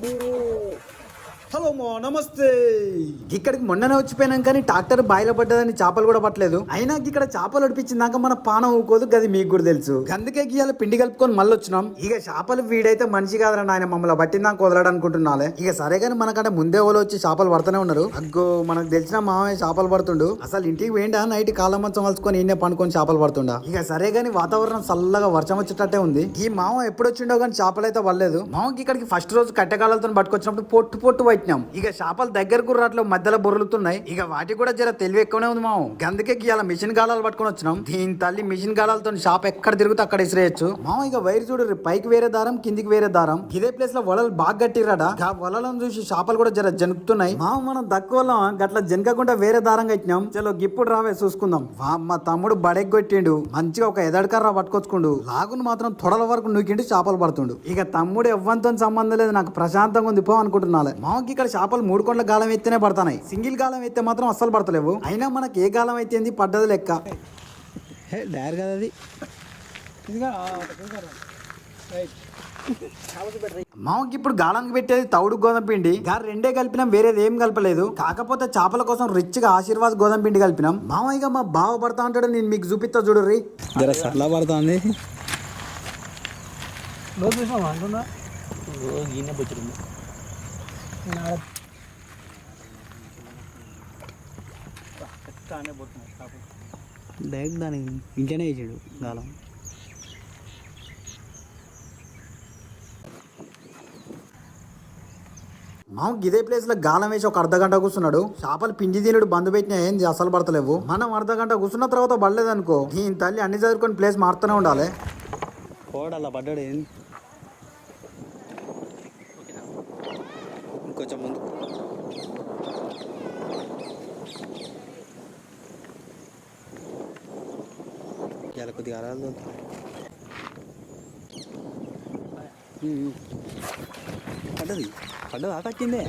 모로 hello మా నమస్తే. ఇక్కడికి మొన్ననే వచ్చిపోయినాం కానీ ట్రాక్టర్ బాయిలో పడ్డదని చేపలు కూడా పట్టలేదు. అయినా ఇక్కడ చేపలు దాకా మన పానం ఊకోదు గది మీకు కూడా తెలుసు. అందుకే ఇవాళ పిండి కలుపుకొని మళ్ళీ వచ్చినాం. ఇక చేపలు వీడైతే మనిషి కాదురా ఆయన మమ్మల్ని పట్టిందాక వదలడనుకుంటున్నాలే. ఇక సరే కానీ మనకంటే ముందే వాళ్ళు వచ్చి చేపలు పడుతూనే ఉన్నారు. అగ్గో మనకు తెలిసిన మామయ్య చేపలు పడుతుండు. అసలు ఇంటికి వేయండా నైట్ కాలం మంచం వలుచుకొని ఈయన పండుకొని చేపలు పడుతుండా? ఇక సరే కానీ వాతావరణం చల్లగా వర్షం వచ్చేటట్టే ఉంది. ఈ మామ ఎప్పుడు వచ్చిండో కానీ చేపలు అయితే పడలేదు. మామకి ఇక్కడికి ఫస్ట్ రోజు కట్టెకాలతో పట్టుకొచ్చినప్పుడు పొట్టు పొట్టు పెట్టినాం. ఇక చేపలు దగ్గరకు రాట్లో మధ్యలో బొరులుతున్నాయి ఇక వాటి కూడా జర తెలివి ఎక్కువనే ఉంది మామ అందుకే ఇవాళ మిషన్ గాలాలు పట్టుకొని వచ్చినాం. దీని తల్లి మిషన్ గాలాలతో షాప్ ఎక్కడ తిరుగుతూ అక్కడ ఇసిరేయచ్చు. మామ ఇక వైర్ చూడు పైకి వేరే దారం కిందికి వేరే దారం. ఇదే ప్లేస్లో వలలు బాగా కట్టిరాడా ఆ వలలను చూసి చేపలు కూడా జర జనుకుతున్నాయి. మామ మనం తక్కువలో గట్ల జనకకుండా వేరే దారం కట్టినాం. చలో గిప్పుడు రావే చూసుకుందాం. వా, మా తమ్ముడు బడెగ్గొట్టిండు. మంచిగా ఒక ఎదడకర్ర పట్టుకొచ్చుకుండు. లాగును మాత్రం తొడల వరకు నూకిండు చేపలు పడుతుండు. ఇక తమ్ముడు ఎవ్వంతో సంబంధం లేదు. నాకు ప్రశాంతంగా ఉంది పో అనుకుంటున్నాలే. మామకి ఇక్కడ చేపలు మూడు కొండల గాలం ఎత్తేనే పడతాయి సింగిల్ గాలం ఎత్తే మాత్రం అస్సలు పడతలేవు. అయినా మనకి ఏ గాలం అయితే ఏంది పడ్డది లెక్క. డైర్ కదా అది. మామకి ఇప్పుడు గాలానికి పెట్టేది తౌడు గోధుమ పిండి. గా రెండే కలిపినాం వేరేది ఏం కలపలేదు. కాకపోతే చేపల కోసం రిచ్గా ఆశీర్వాద్ గోధుమ పిండి కలిపినాం. మామ ఇక మా బావ పడతా ఉంటాడు నేను మీకు చూపిస్తా చూడర్రి. జర సరళ పడుతుంది. డైరెక్ట్ దానికి ఇంట్లోనే వేసాడు గాలం. మామకి ఇదే ప్లేస్లో గాలం వేసి ఒక అర్ధ గంట కూర్చున్నాడు. చేపలు పిండి తినుడు బంద్ పెట్టినా ఏంది? అసలు పడతలేవు. మనం అర్ధ గంట కూర్చున్న తర్వాత పడలేదు అనుకో దీని తల్లి అన్ని చదువుకొని ప్లేస్ మారుతూనే ఉండాలి. పోడు అలా పడ్డాడు ఏంది? కొంచెం ముందు ఇలా కొద్దిగా అరాలు పడ్డది. పడ్డది ఆ తక్కిందే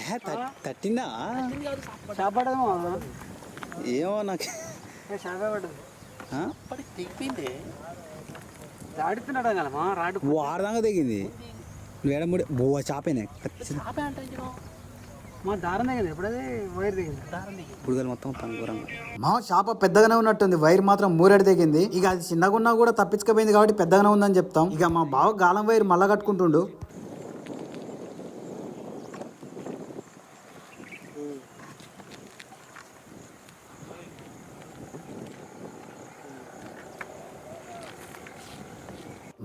ఏ, తట్- తట్టిందా? ఏమో నాకు. ఆ? ఆడుతున్నాడు వారదాకా తెగింది. వేడముడి బోవ చాపేనే. మా దారం దిగింది ఎప్పుడది వైర్ దిగింది దిగింది బుడగలు మొత్తం తనుకోరంగా మా చేప పెద్దగానే ఉన్నట్టుంది. వైర్ మాత్రం మూరెడు తెగింది. ఇక అది చిన్నగా ఉన్నా కూడా తప్పించుకపోయింది కాబట్టి పెద్దగానే ఉందని చెప్తాం. ఇక మా బావ గాలం వైర్ మళ్ళా కట్టుకుంటుండు.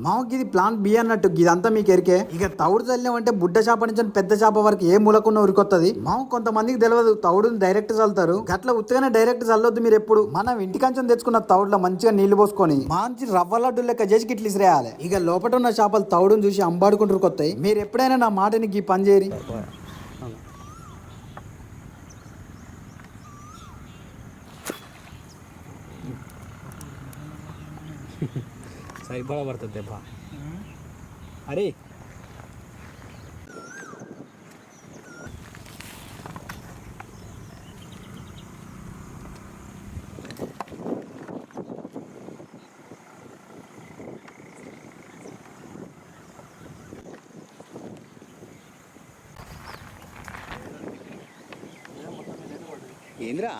మాకు ఇది ప్లాన్ బి అన్నట్టు. ఇదంతా మీకు ఎరికే. ఇక తౌడు చల్లినామంటే బుడ్డ చేప నుంచి పెద్ద చేప వరకు ఏ మూలకున్న ఉరికొత్తది? మాకు కొంతమందికి తెలియదు తౌడుని డైరెక్ట్ చల్లుతారు. గట్ల ఉత్తగానే డైరెక్ట్ చల్లొద్దు మీరు ఎప్పుడు. మనం ఇంటికంచం తెచ్చుకున్న తౌడులో మంచిగా నీళ్ళు పోసుకొని మంచి రవ్వ లడ్డు లెక్క చేసి గిట్ల ఇసిరేయాలి. ఇక లోపల ఉన్న చేపలు తౌడుని చూసి అంబాడుకుంటూ కొత్తాయి మీరు ఎప్పుడైనా నా మాటని ఈ పని చేయరు. సరిపడా పడుతుంది దెబ్బ. అరే. ఏంద్రా?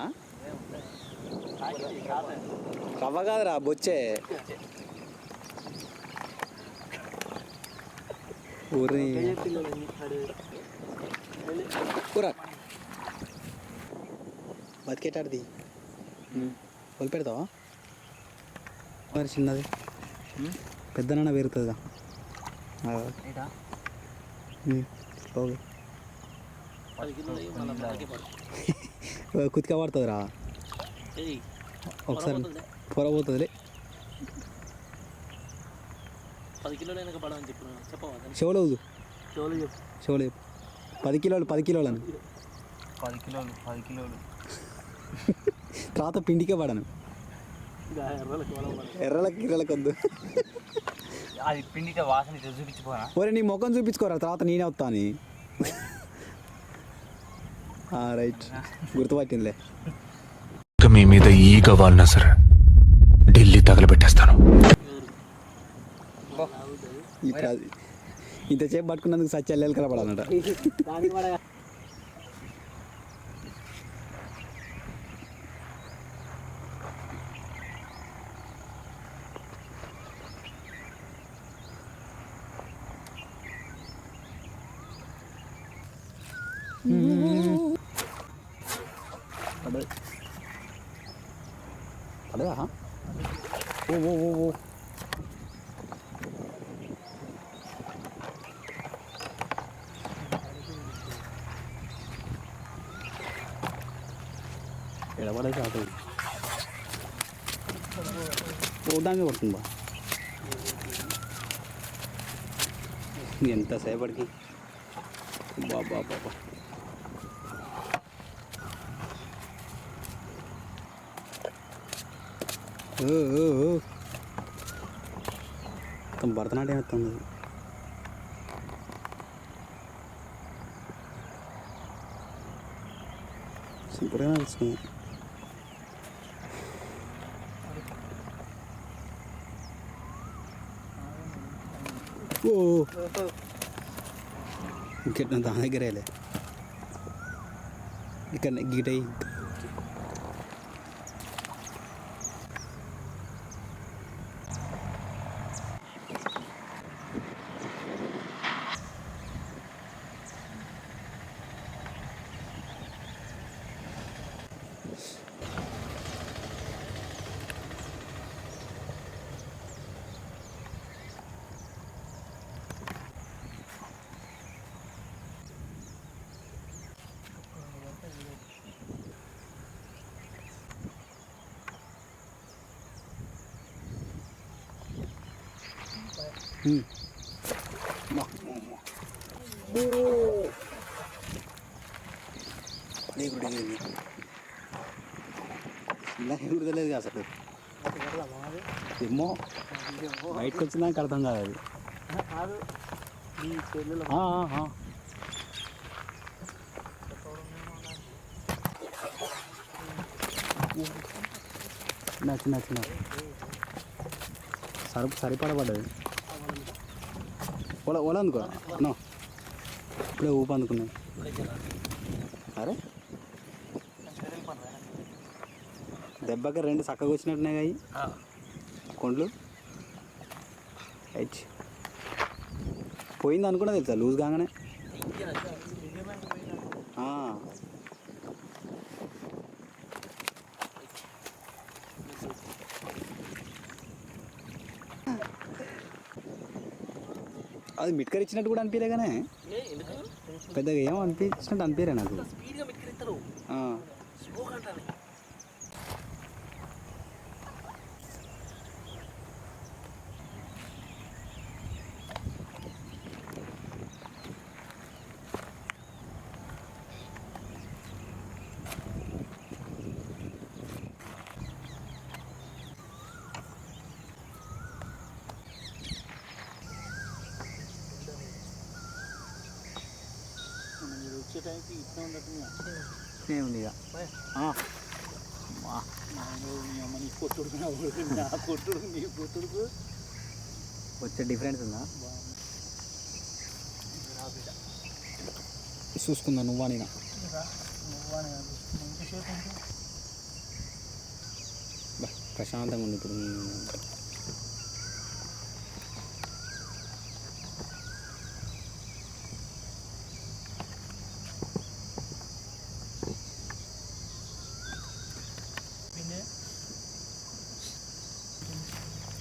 రవ్వ కాదురా బొచ్చే. ఊరి కూర బతికేటాడిది వదిలి పెడతావా మరి చిన్నది పెద్దనన్న పెరుగుతుందిగా ఓకే కుతిక పడుతుందిరా ఒకసారి పొర పోతుందిలే పది కిలోలు వెనక పడమని చెప్పు చెప్పవా చెవులు చెప్పు. చెవులు చెప్పు. పది కిలోలు పది కిలోలని పది కిలోలు పది కిలోలు. తర్వాత పిండికే పడను. ఎర్రలకి ఎర్రలకి గిర్రలకి వద్దు. అది పిండితే వాసన చూపించిపోనా? ఒరే నీ ముఖం చూపించుకోరా తర్వాత నేనే వస్తా అని. రైట్. గుర్తుపట్టిందిలే. మీ మీద ఈగ వాలినా సరే ఢిల్లీ తగలబెట్టేస్తాను. ఇంతసేపు పట్టుకున్నందుకు సచ్చి కనపడాలంట కలపడాలంట దానికి పడగా పడదు పడదా ఓ ఓ ఓ ఓ ఎడబడే కాదు ఓ దాన్ని పడుతుందా ఎంతసేపటికి బాబా బాబా ఓ, ఓ, ఓ. మొత్తం భరతనాట్యం వస్తుంది సింపుల్గా నడుస్తుంది ఓ ఇంకెట్లా దాని దగ్గరేలే ఇక్కడ గీట ఎగుడు ఎగిరింది ఇలా ఎగురుదలేదు అసలు ఏమో? బయటకు వచ్చినాక అర్థం కాదు అది కాదు ఈ చెల్లెలు ఆ, ఆ, సరిపడబడ్డది. ఓల ఓల అందుకో నో. ఇప్పుడే ఊపు అందుకున్నాను. అరే. దెబ్బకి రెండు చక్కగా వచ్చినట్టున్నాయి అవి కొండ్లు. పోయింది అనుకున్నా తెలుసా? లూజ్ కాగానే ఆ. అది మిట్కర్ ఇచ్చినట్టు కూడా అనిపించలే కానీ ఎందుకు? పెద్దగా ఏం అనిపించినట్టు అనిపించలే నాకు. ఏముంది ఇక మా. వచ్చే డిఫరెన్స్ ఉందా? చూసుకుందా నువ్వా నేను? ప్రశాంతంగా ఉంది ఇప్పుడు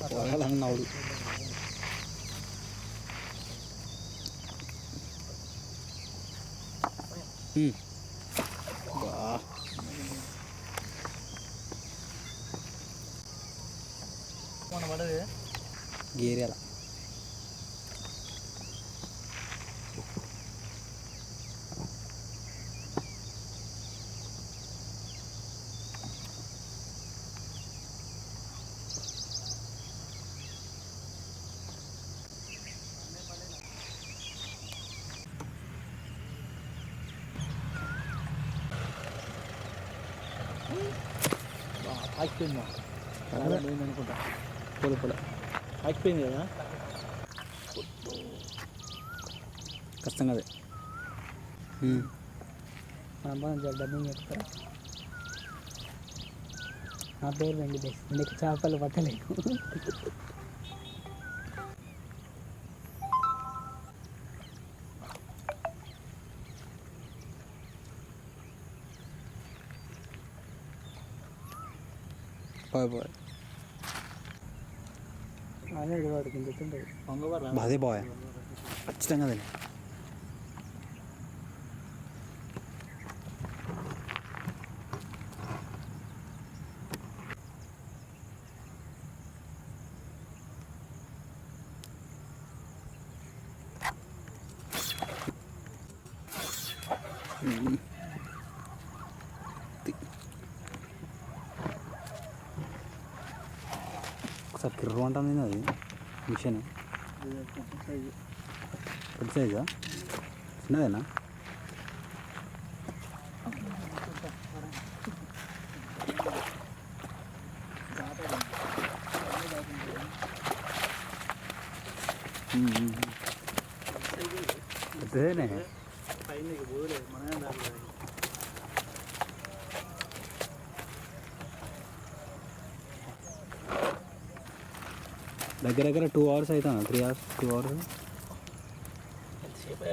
పొలాలన్నాడు హ్మ్. బా మన పడదే గేరేల ఆగిపోయిందా అనుకుంటా. పొల పొల. ఆగిపోయింది కదా? ఉమ్. మన డబ్బింగ్ చెప్తారా నా పేరు వెంకటేష్. నీకు చేపలు పట్టలేకు పోయి పోయి అదే వాడు కింద ఉంటుంది అదే బాయ్ ఖచ్చితంగా అదే ఒకసారి కిర్రు అంటుంది అది మిషన్ పెద్ద సైజా చిన్నదేనా పెద్దదేనే దగ్గర దగ్గర టూ అవర్స్ అవుతుంది త్రీ అవర్స్ టూ అవర్స్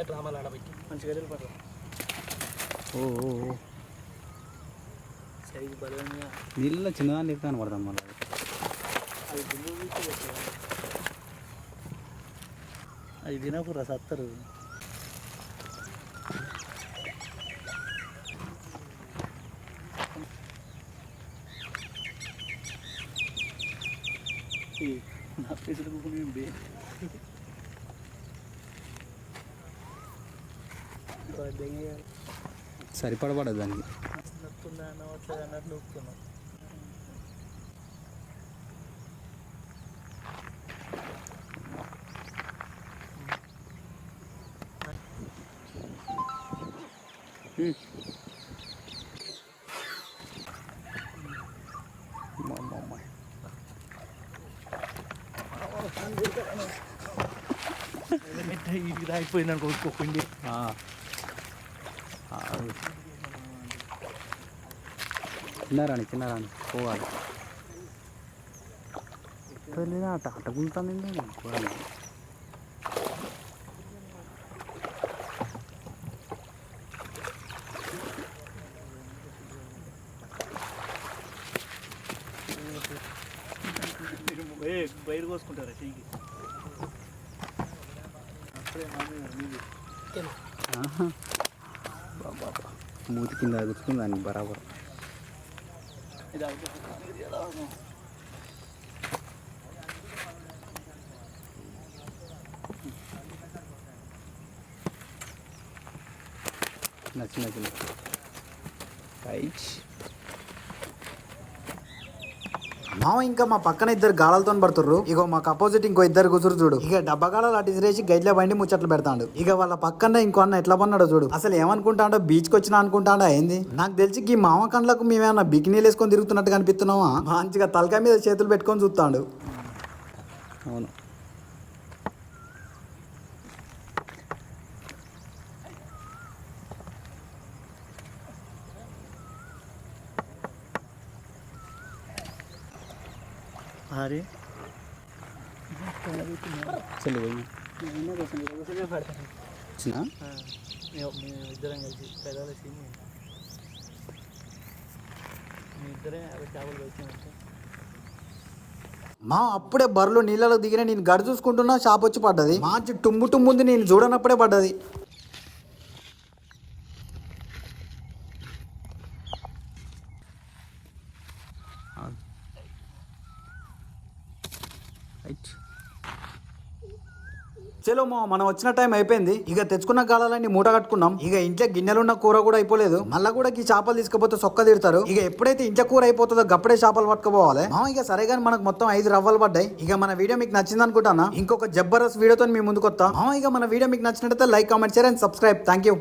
డ్రామాలు ఆడబెట్టి? ఓ ఓ ఓ. సైజు బలంగా నీళ్ళలో చిన్నదాన్ని ఎక్కువ కనపడతాం మళ్ళీ అది అది తినకురా సత్తరు. ఉండే సరిపడబడదు దానికి. అన్నట్లు నొప్పుతున్నాం ఇది అయిపోయింది అనుకో ఇంకొక ఆ. ఆ. పోవాలి లేదా అట్ట అట్టగులుతాను కూడాలి బయట కోసుకుంటారా చెయ్యి మూతి కింద గుచ్చుకుంది దానికి బరాబర్. నచ్చిన నచ్చింది రైట్ మామ ఇంకా మా పక్కన ఇద్దరు గాలాలతో పడుతుర్రు. ఇగో మాకు అపోజిట్ ఇంకో ఇద్దరు కుదురు చూడు. ఇక డబ్బా గాలాలు అటు ఇసిరేసి గైడ్ల బండి ముచ్చట్లు పెడతాడు. ఇక వాళ్ళ పక్కన ఇంకో అన్న ఎట్లా పన్నాడో చూడు. అసలు ఏమనుకుంటాడో బీచ్కి వచ్చినా అనుకుంటాడా ఏంది? నాకు తెలిసి ఈ మామ కండ్లకు మేమేమన్నా బికినీలు వేసుకొని తిరుగుతున్నట్టు కనిపిస్తున్నావా మంచిగా తలకాయ మీద చేతులు పెట్టుకొని చూస్తాడు. అవును. అరే చల్లి పోయి ఇద్దరం కలిసి పెదాలు మీ ఇద్దరే చేపలు మా అప్పుడే బర్రెలు నీళ్ళలో దిగిన నేను గడి చూసుకుంటున్నా షాప్ వచ్చి పడ్డది. మంచి టుంబు నేను చూడనప్పుడే పడ్డది. రైట్ చలో మా మనం వచ్చిన టైం అయిపోయింది. ఇక తెచ్చుకున్న గాలాలన్నీ మూట కట్టుకున్నాం. ఇక ఇంట్లో గిన్నెలున్న కూర కూడా అయిపోలేదు. మళ్ళా కూడా ఈ చేపలు తీసుకపోతే సొక్క తీరుతారు. ఇక ఎప్పుడైతే ఇంట్లో కూర అయిపోతుందో గప్పుడే చేపలు పట్టుకుపోవాలి. మా ఇక సరే కానీ మనకు మొత్తం ఐదు రవ్వలు పడ్డాయి. ఇక మన వీడియో మీకు నచ్చింది అనుకుంటానా? ఇంకొక జబ్బరస్ వీడియోతో మీ ముందుకు వస్తాం మా ఇక మన వీడియో మీకు నచ్చినట్లయితే like comment share and subscribe thank you